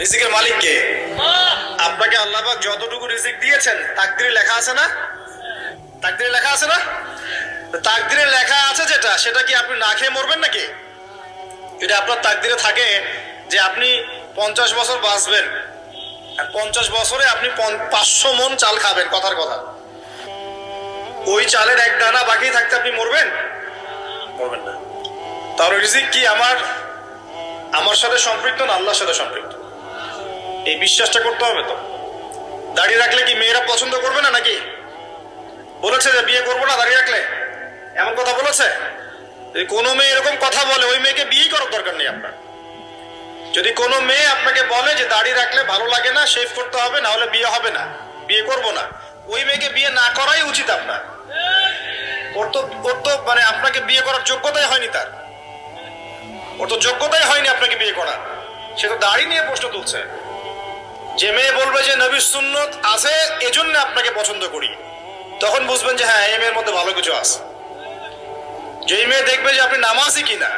রিজিকের মালিক কে? আপনাকে আল্লাহ পাক যতটুকু রিজিক দিয়েছেন, তাকদিরে লেখা আছে না? তাকদিরে লেখা আছে না? তাকদিরে লেখা আছে যেটা, সেটা কি আপনি না খেয়ে মরবেন নাকি? যদি আপনার তাকদিরে থাকে যে আপনি পঞ্চাশ বছর বাঁচবেন, আর পঞ্চাশ বছরে আপনি পাঁচশো মন চাল খাবেন, কথার কথা। ওই চালের এক দানা বাকি থাকতে আপনি মরবেন? মরবেন না। তার রিজিক কি আমার? আমার সাথে সম্পৃক্ত না আল্লাহর সাথে সম্পৃক্ত? এই বিশ্বাসটা করতে হবে তো। দাড়ি রাখলে কি মেয়েরা পছন্দ করবে না নাকি? বলেছে যে বিয়ে করব না, দাঁড়িয়ে রাখলে। এমন কথা বলেছে? কোনো মেয়ে এরকম কথা বলে, ওই মেয়েকে বিয়ে করার দরকার নেই আপনার। যদি কোনো মেয়ে আপনাকে বলে যে দাড়ি রাখলে ভালো লাগে না শেভ করতে হবে, না হলে বিয়ে হবে না, বিয়ে করব না, ওই মেয়েকে বিয়ে না করাই উচিত আপনার। ওর তো ওর তো মানে আপনাকে বিয়ে করার যোগ্যতাই হয়নি তার। ওর তো যোগ্যতাই হয়নি আপনাকে বিয়ে করার। সে তো দাড়ি নিয়ে প্রশ্ন তুলছে। যে মেয়ে বলবে যে নবীর সুন্নত আছে, এজন্য আপনাকে পছন্দ করি। তখন বুঝবেন যে হ্যাঁ এই মেয়ের মধ্যে ভালো কিছু আছে। যেই মেয়ে দেখবে যে আপনি নামাজই কিনা